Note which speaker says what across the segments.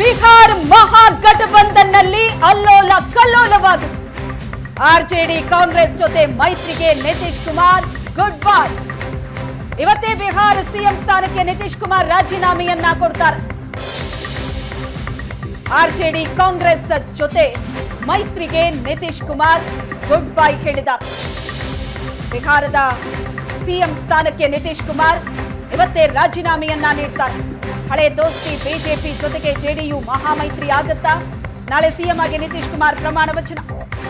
Speaker 1: ಬಿಹಾರ್ ಮಹಾಗಠಬಂಧನ್ನಲ್ಲಿ ಅಲ್ಲೋಲ ಕಲ್ಲೋಲವಾಗಿದೆ. ಆರ್ಜೆಡಿ ಕಾಂಗ್ರೆಸ್ ಜೊತೆ ಮೈತ್ರಿಗೆ ನಿತೀಶ್ ಕುಮಾರ್, ಗುಡ್ ಬೈ ಇವತ್ತೇ ಬಿಹಾರ್ ಸಿಎಂ ಸ್ಥಾನಕ್ಕೆ ನಿತೀಶ್ ಕುಮಾರ್ ರಾಜೀನಾಮೆಯನ್ನ ಕೊಡ್ತಾರೆ. ಆರ್ಜೆಡಿ ಕಾಂಗ್ರೆಸ್ ಜೊತೆ ಮೈತ್ರಿಗೆ ನಿತೀಶ್ ಕುಮಾರ್, ಗುಡ್ ಬೈ ಹೇಳಿದ್ದಾರೆ. ಬಿಹಾರದ ಸಿಎಂ ಸ್ಥಾನಕ್ಕೆ ನಿತೀಶ್ ಕುಮಾರ್ ಇವತ್ತೇ ರಾಜೀನಾಮೆಯನ್ನ ನೀಡ್ತಾರೆ. ಹಳೆ ದೋಸ್ತಿ ಬಿಜೆಪಿ ಜೊತೆಗೆ ಜೆಡಿಯು ಮಹಾಮೈತ್ರಿ ಆಗುತ್ತಾ? ನಾಳೆ ಸಿಎಂ ಆಗಿ ನಿತೀಶ್ ಕುಮಾರ್ ಪ್ರಮಾಣ ವಚನ.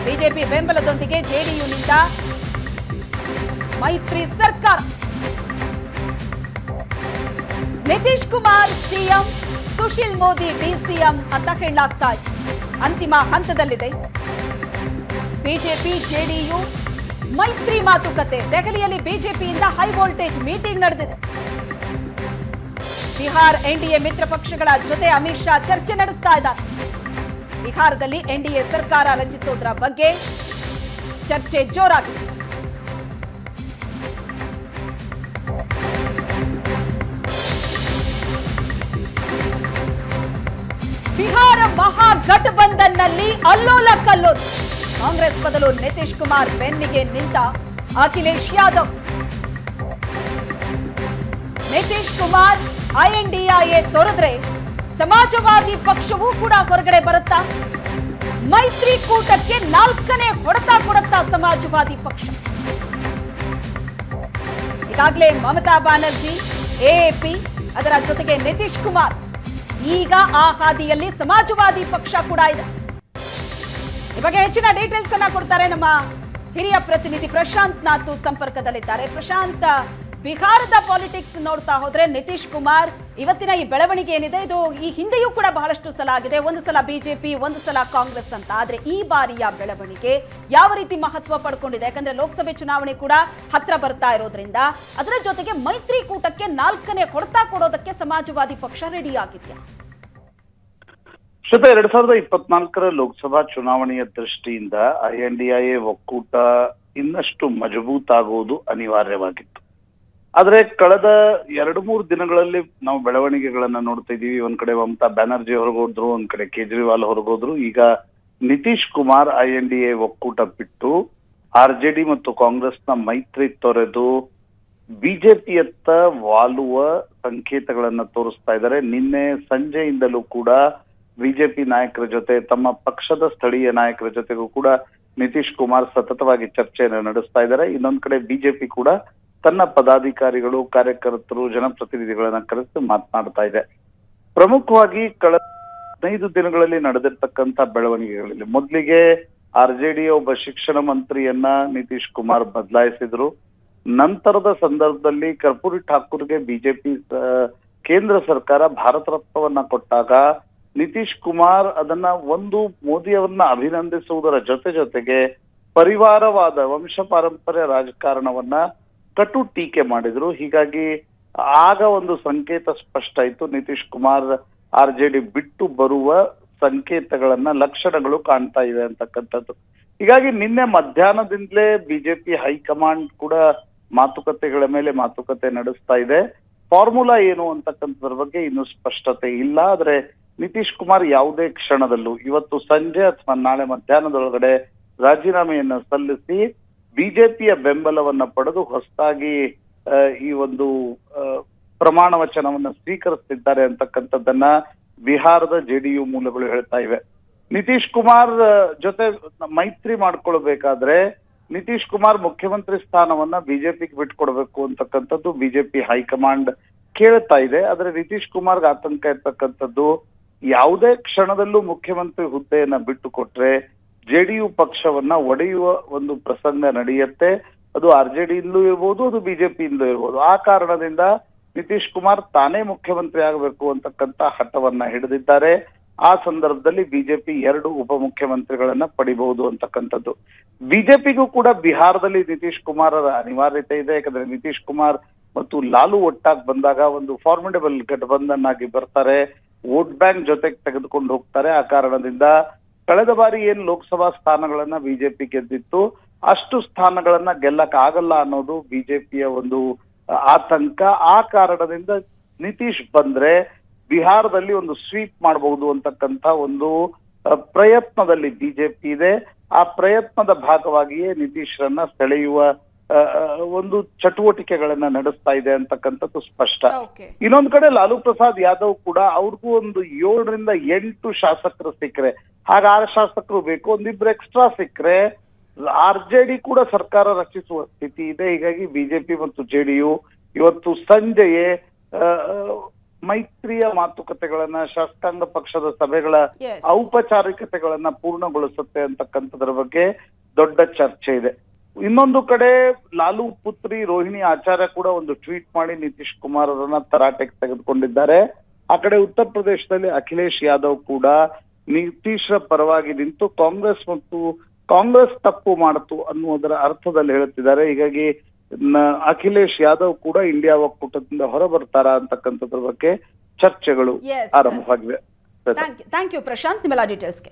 Speaker 1: ಬಿಜೆಪಿ ಬೆಂಬಲದೊಂದಿಗೆ ಜೆಡಿಯುನಿಂದ ಮೈತ್ರಿ ಸರ್ಕಾರ. ನಿತೀಶ್ ಕುಮಾರ್ ಸಿಎಂ, ಸುಶೀಲ್ ಮೋದಿ ಡಿಸಿಎಂ ಅಂತ ಹೇಳಲಾಗ್ತಾ ಇದೆ. ಅಂತಿಮ ಹಂತದಲ್ಲಿದೆ. ಬಿಜೆಪಿ, ಜೆಡಿಯು ಮೈತ್ರಿ ಮಾತುಕತೆ. ದೆಹಲಿಯಲ್ಲಿ ಬಿಜೆಪಿಯಿಂದ ಹೈ ವೋಲ್ಟೇಜ್ ಮೀಟಿಂಗ್ ನಡೆದಿದೆ. ಬಿಹಾರ್ ಎನ್ಡಿಎ ಮಿತ್ರ ಪಕ್ಷಗಳ ಜೊತೆ ಅಮಿತ್ ಶಾ ಚರ್ಚೆ ನಡೆಸ್ತಾ ಇದ್ದಾರೆ. ಬಿಹಾರದಲ್ಲಿ ಎನ್ಡಿಎ ಸರ್ಕಾರ ರಚಿಸೋದ್ರ ಬಗ್ಗೆ ಚರ್ಚೆ ಜೋರಾಗಿದೆ. ಬಿಹಾರ ಮಹಾಗಠಬಂಧನ್ನಲ್ಲಿ ಅಲ್ಲೋಲ ಕಲ್ಲೋಲ. ಕಾಂಗ್ರೆಸ್ ಬದಲು ನಿತೀಶ್ ಕುಮಾರ್ ಬೆನ್ನಿಗೆ ನಿಂತ ಅಖಿಲೇಶ್ ಯಾದವ್. ನಿತೀಶ್ ಕುಮಾರ್ ಐಎನ್ಡಿಐಎ ತೊರೆದ್ರೆ ಸಮಾಜವಾದಿ ಪಕ್ಷವೂ ಕೂಡ ಹೊರಗಡೆ ಬರುತ್ತಾ? ಮೈತ್ರಿಕೂಟಕ್ಕೆ ನಾಲ್ಕನೇ ಹೊಡೆತ ಕೊಡುತ್ತಾ ಸಮಾಜವಾದಿ ಪಕ್ಷ? ಈಗಾಗಲೇ ಮಮತಾ ಬ್ಯಾನರ್ಜಿ ಎಪಿ ಅದರ ಜೊತೆಗೆ ನಿತೀಶ್ ಕುಮಾರ್, ಈಗ ಆ ಹಾದಿಯಲ್ಲಿ ಸಮಾಜವಾದಿ ಪಕ್ಷ ಕೂಡ ಇದೆ. ಈ ಬಗ್ಗೆ ಹೆಚ್ಚಿನ ಡೀಟೇಲ್ಸ್ ಅನ್ನ ಕೊಡ್ತಾರೆ ನಮ್ಮ ಹಿರಿಯ ಪ್ರತಿನಿಧಿ ಪ್ರಶಾಂತ್ ನಾಥು ಸಂಪರ್ಕದಲ್ಲಿದ್ದಾರೆ. ಪ್ರಶಾಂತ್ ಬಿಹಾರದ ಪಾಲಿಟಿಕ್ಸ್ ನೋಡ್ತಾ ಹೋದ್ರೆ ನಿತೀಶ್ ಕುಮಾರ್ ಇವತ್ತಿನ ಈ ಬೆಳವಣಿಗೆ ಏನಿದೆ, ಇದು ಈ ಹಿಂದೆಯೂ ಕೂಡ ಬಹಳಷ್ಟು ಸಲ ಆಗಿದೆ. ಒಂದು ಸಲ ಬಿಜೆಪಿ, ಒಂದು ಸಲ ಕಾಂಗ್ರೆಸ್ ಅಂತ. ಆದ್ರೆ ಈ ಬಾರಿಯ ಬೆಳವಣಿಗೆ ಯಾವ ರೀತಿ ಮಹತ್ವ ಪಡ್ಕೊಂಡಿದೆ? ಯಾಕಂದ್ರೆ ಲೋಕಸಭೆ ಚುನಾವಣೆ ಕೂಡ ಹತ್ರ ಬರ್ತಾ ಇರೋದ್ರಿಂದ ಅದರ ಜೊತೆಗೆ ಮೈತ್ರಿಕೂಟಕ್ಕೆ ನಾಲ್ಕನೇ ಹೊಡೆತ ಕೊಡೋದಕ್ಕೆ ಸಮಾಜವಾದಿ ಪಕ್ಷ ರೆಡಿ ಆಗಿದೆಯಾ?
Speaker 2: ಶ್ವೇತಾ, ಎರಡ್ ಸಾವಿರದ ಇಪ್ಪತ್ನಾಲ್ಕರ ಲೋಕಸಭಾ ಚುನಾವಣೆಯ ದೃಷ್ಟಿಯಿಂದ ಐ ಎನ್ ಡಿ ಐ ಒಕ್ಕೂಟ ಇನ್ನಷ್ಟು ಮಜಬೂತಾಗುವುದು ಅನಿವಾರ್ಯವಾಗಿತ್ತು. ಆದ್ರೆ ಕಳೆದ ಎರಡು ಮೂರು ದಿನಗಳಲ್ಲಿ ನಾವು ಬೆಳವಣಿಗೆಗಳನ್ನ ನೋಡ್ತಾ ಇದೀವಿ. ಒಂದ್ ಕಡೆ ಮಮತಾ ಬ್ಯಾನರ್ಜಿ ಹೊರಗೋದ್ರು, ಒಂದ್ ಕಡೆ ಕೇಜ್ರಿವಾಲ್ ಹೊರಗೋದ್ರು. ಈಗ ನಿತೀಶ್ ಕುಮಾರ್ ಐಎನ್ಡಿಎ ಒಕ್ಕೂಟ ಬಿಟ್ಟು ಆರ್ ಜೆ ಡಿ ಮತ್ತು ಕಾಂಗ್ರೆಸ್ನ ಮೈತ್ರಿ ತೊರೆದು ಬಿಜೆಪಿಯತ್ತ ವಾಲುವ ಸಂಕೇತಗಳನ್ನ ತೋರಿಸ್ತಾ ಇದ್ದಾರೆ. ನಿನ್ನೆ ಸಂಜೆಯಿಂದಲೂ ಕೂಡ ಬಿಜೆಪಿ ನಾಯಕರ ಜೊತೆ, ತಮ್ಮ ಪಕ್ಷದ ಸ್ಥಳೀಯ ನಾಯಕರ ಜೊತೆಗೂ ಕೂಡ ನಿತೀಶ್ ಕುಮಾರ್ ಸತತವಾಗಿ ಚರ್ಚೆಯನ್ನು ನಡೆಸ್ತಾ ಇದ್ದಾರೆ. ಇನ್ನೊಂದ್ ಕಡೆ ಬಿಜೆಪಿ ಕೂಡ ತನ್ನ ಪದಾಧಿಕಾರಿಗಳು, ಕಾರ್ಯಕರ್ತರು, ಜನಪ್ರತಿನಿಧಿಗಳನ್ನ ಕರೆಸಿ ಮಾತನಾಡ್ತಾ ಇದೆ. ಪ್ರಮುಖವಾಗಿ ಕಳೆದ ಹದಿನೈದು ದಿನಗಳಲ್ಲಿ ನಡೆದಿರ್ತಕ್ಕಂಥ ಬೆಳವಣಿಗೆಗಳಲ್ಲಿ ಮೊದಲಿಗೆ ಆರ್ ಜೆ ಡಿ ಒಬ್ಬ ಶಿಕ್ಷಣ ಮಂತ್ರಿಯನ್ನ ನಿತೀಶ್ ಕುಮಾರ್ ಬದಲಾಯಿಸಿದ್ರು. ನಂತರದ ಸಂದರ್ಭದಲ್ಲಿ ಕರ್ಪೂರಿ ಠಾಕೂರ್ಗೆ ಬಿಜೆಪಿ ಕೇಂದ್ರ ಸರ್ಕಾರ ಭಾರತ ರತ್ನವನ್ನ ಕೊಟ್ಟಾಗ ನಿತೀಶ್ ಕುಮಾರ್ ಅದನ್ನ ಒಂದು ಮೋದಿಯವರನ್ನ ಅಭಿನಂದಿಸುವುದರ ಜೊತೆ ಜೊತೆಗೆ ಪರಿವಾರವಾದ ವಂಶ ಪಾರಂಪರ್ಯ ರಾಜಕಾರಣವನ್ನ ಕಟು ಟೀಕೆ ಮಾಡಿದ್ರು. ಹೀಗಾಗಿ ಆಗ ಒಂದು ಸಂಕೇತ ಸ್ಪಷ್ಟ ಆಯ್ತು ನಿತೀಶ್ ಕುಮಾರ್ ಆರ್ ಜೆ ಬಿಟ್ಟು ಬರುವ ಸಂಕೇತಗಳನ್ನ ಲಕ್ಷಣಗಳು ಕಾಣ್ತಾ ಇವೆ ಅಂತಕ್ಕಂಥದ್ದು. ಹೀಗಾಗಿ ನಿನ್ನೆ ಮಧ್ಯಾಹ್ನದಿಂದಲೇ ಬಿಜೆಪಿ ಹೈಕಮಾಂಡ್ ಕೂಡ ಮಾತುಕತೆಗಳ ಮೇಲೆ ಮಾತುಕತೆ ನಡೆಸ್ತಾ ಇದೆ. ಫಾರ್ಮುಲಾ ಏನು ಅಂತಕ್ಕಂಥದ್ರ ಬಗ್ಗೆ ಇನ್ನೂ ಸ್ಪಷ್ಟತೆ ಇಲ್ಲ. ಆದ್ರೆ ನಿತೀಶ್ ಕುಮಾರ್ ಯಾವುದೇ ಕ್ಷಣದಲ್ಲೂ ಇವತ್ತು ಸಂಜೆ ಅಥವಾ ನಾಳೆ ಮಧ್ಯಾಹ್ನದೊಳಗಡೆ ರಾಜೀನಾಮೆಯನ್ನು ಸಲ್ಲಿಸಿ ಬಿಜೆಪಿಯ ಬೆಂಬಲವನ್ನ ಪಡೆದು ಹೊಸದಾಗಿ ಈ ಒಂದು ಪ್ರಮಾಣ ವಚನವನ್ನ ಸ್ವೀಕರಿಸ್ತಿದ್ದಾರೆ ಅಂತಕ್ಕಂಥದ್ದನ್ನ ಬಿಹಾರದ ಜೆಡಿಯು ಮೂಲಗಳು ಹೇಳ್ತಾ ಇವೆ. ನಿತೀಶ್ ಕುಮಾರ್ ಜೊತೆ ಮೈತ್ರಿ ಮಾಡ್ಕೊಳ್ಬೇಕಾದ್ರೆ ನಿತೀಶ್ ಕುಮಾರ್ ಮುಖ್ಯಮಂತ್ರಿ ಸ್ಥಾನವನ್ನ ಬಿಜೆಪಿಗೆ ಬಿಟ್ಕೊಡ್ಬೇಕು ಅಂತಕ್ಕಂಥದ್ದು ಬಿಜೆಪಿ ಹೈಕಮಾಂಡ್ ಕೇಳ್ತಾ ಇದೆ. ಆದ್ರೆ ನಿತೀಶ್ ಕುಮಾರ್ಗೆ ಆತಂಕ ಇರ್ತಕ್ಕಂಥದ್ದು ಯಾವುದೇ ಕ್ಷಣದಲ್ಲೂ ಮುಖ್ಯಮಂತ್ರಿ ಹುದ್ದೆಯನ್ನ ಬಿಟ್ಟು ಕೊಟ್ರೆ ಜೆಡಿಯು ಪಕ್ಷವನ್ನ ಒಡೆಯುವ ಒಂದು ಪ್ರಸಂಗ ನಡೆಯುತ್ತೆ. ಅದು ಆರ್ ಜೆ ಡಿಯಿಂದಲೂ ಇರ್ಬೋದು, ಅದು ಬಿಜೆಪಿಯಿಂದಲೂ ಇರ್ಬೋದು. ಆ ಕಾರಣದಿಂದ ನಿತೀಶ್ ಕುಮಾರ್ ತಾನೇ ಮುಖ್ಯಮಂತ್ರಿ ಆಗಬೇಕು ಅಂತಕ್ಕಂತ ಹಠವನ್ನ ಹಿಡಿದಿದ್ದಾರೆ. ಆ ಸಂದರ್ಭದಲ್ಲಿ ಬಿಜೆಪಿ ಎರಡು ಉಪಮುಖ್ಯಮಂತ್ರಿಗಳನ್ನ ಪಡಿಬಹುದು ಅಂತಕ್ಕಂಥದ್ದು. ಬಿಜೆಪಿಗೂ ಕೂಡ ಬಿಹಾರದಲ್ಲಿ ನಿತೀಶ್ ಕುಮಾರರ ಅನಿವಾರ್ಯತೆ ಇದೆ. ಯಾಕಂದ್ರೆ ನಿತೀಶ್ ಕುಮಾರ್ ಮತ್ತು ಲಾಲು ಒಟ್ಟಾಗಿ ಬಂದಾಗ ಒಂದು ಫಾರ್ಮಿಡಬಲ್ ಗಠಬಂಧನ್ ಆಗಿ ಬರ್ತಾರೆ. ವೋಟ್ ಬ್ಯಾಂಕ್ ಜೊತೆಗೆ ತೆಗೆದುಕೊಂಡು ಹೋಗ್ತಾರೆ. ಆ ಕಾರಣದಿಂದ ಕಳೆದ ಬಾರಿ ಏನ್ ಲೋಕಸಭಾ ಸ್ಥಾನಗಳನ್ನ ಬಿಜೆಪಿ ಗೆದ್ದಿತ್ತು, ಅಷ್ಟು ಸ್ಥಾನಗಳನ್ನ ಗೆಲ್ಲಕ್ ಆಗಲ್ಲ ಅನ್ನೋದು ಬಿಜೆಪಿಯ ಒಂದು ಆತಂಕ. ಆ ಕಾರಣದಿಂದ ನಿತೀಶ್ ಬಂದ್ರೆ ಬಿಹಾರದಲ್ಲಿ ಒಂದು ಸ್ವೀಪ್ ಮಾಡಬಹುದು ಅಂತಕ್ಕಂಥ ಒಂದು ಪ್ರಯತ್ನದಲ್ಲಿ ಬಿಜೆಪಿ ಇದೆ. ಆ ಪ್ರಯತ್ನದ ಭಾಗವಾಗಿಯೇ ನಿತೀಶ್ರನ್ನ ಸೆಳೆಯುವ ಒಂದು ಚಟುವಟಿಕೆಗಳನ್ನ ನಡೆಸ್ತಾ ಇದೆ ಅಂತಕ್ಕಂಥದ್ದು ಸ್ಪಷ್ಟ. ಇನ್ನೊಂದ್ ಕಡೆ ಲಾಲು ಪ್ರಸಾದ್ ಯಾದವ್ ಕೂಡ ಅವ್ರಿಗೂ ಒಂದು ಏಳರಿಂದ ಎಂಟು ಶಾಸಕರು ಸಿಕ್ಕರೆ. ಹಾಗ ಆರು ಶಾಸಕರು ಬೇಕು ಒಂದಿಬ್ರು ಎಕ್ಸ್ಟ್ರಾ ಸಿಕ್ಕರೆ. ಆರ್ ಜೆ ಡಿ ಕೂಡ ಸರ್ಕಾರ ರಚಿಸುವ ಸ್ಥಿತಿ ಇದೆ. ಹೀಗಾಗಿ ಬಿಜೆಪಿ ಮತ್ತು ಜೆಡಿಯು ಇವತ್ತು ಸಂಜೆಯೇ ಆ, ಮೈತ್ರಿಯ ಮಾತುಕತೆಗಳನ್ನ ಶಾಸಕಾಂಗ ಪಕ್ಷದ ಸಭೆಗಳ. ಔಪಚಾರಿಕತೆಗಳನ್ನ ಪೂರ್ಣಗೊಳಿಸುತ್ತೆ ಅಂತಕ್ಕಂಥದ್ರ ಬಗ್ಗೆ ದೊಡ್ಡ ಚರ್ಚೆ ಇದೆ. ಇನ್ನೊಂದು ಕಡೆ ಲಾಲು ಪುತ್ರಿ ರೋಹಿಣಿ ಆಚಾರ್ಯ ಕೂಡ ಒಂದು ಟ್ವೀಟ್ ಮಾಡಿ ನಿತೀಶ್ ಕುಮಾರ್ ಅವರನ್ನ ತರಾಟೆಗೆ ತೆಗೆದುಕೊಂಡಿದ್ದಾರೆ. ಆ ಕಡೆ ಉತ್ತರ ಪ್ರದೇಶದಲ್ಲಿ ಅಖಿಲೇಶ್ ಯಾದವ್ ಕೂಡ ನಿತೀಶ್ರ ಪರವಾಗಿ ನಿಂತು ಕಾಂಗ್ರೆಸ್ ಮತ್ತು ಕಾಂಗ್ರೆಸ್ ತಪ್ಪು ಮಾಡಿತು ಅನ್ನುವುದರ ಅರ್ಥದಲ್ಲಿ ಹೇಳುತ್ತಿದ್ದಾರೆ. ಹೀಗಾಗಿ ಅಖಿಲೇಶ್ ಯಾದವ್ ಕೂಡ ಇಂಡಿಯಾ ಒಕ್ಕೂಟದಿಂದ ಹೊರಬರ್ತಾರಾ ಅಂತಕ್ಕಂಥದ್ರ ಬಗ್ಗೆ ಚರ್ಚೆಗಳು ಆರಂಭವಾಗಿವೆ.
Speaker 1: ಥ್ಯಾಂಕ್ ಯು ಪ್ರಶಾಂತ್ ನಿಮ್ಮೆಲ್ಲ ಡೀಟೇಲ್ಸ್ಗೆ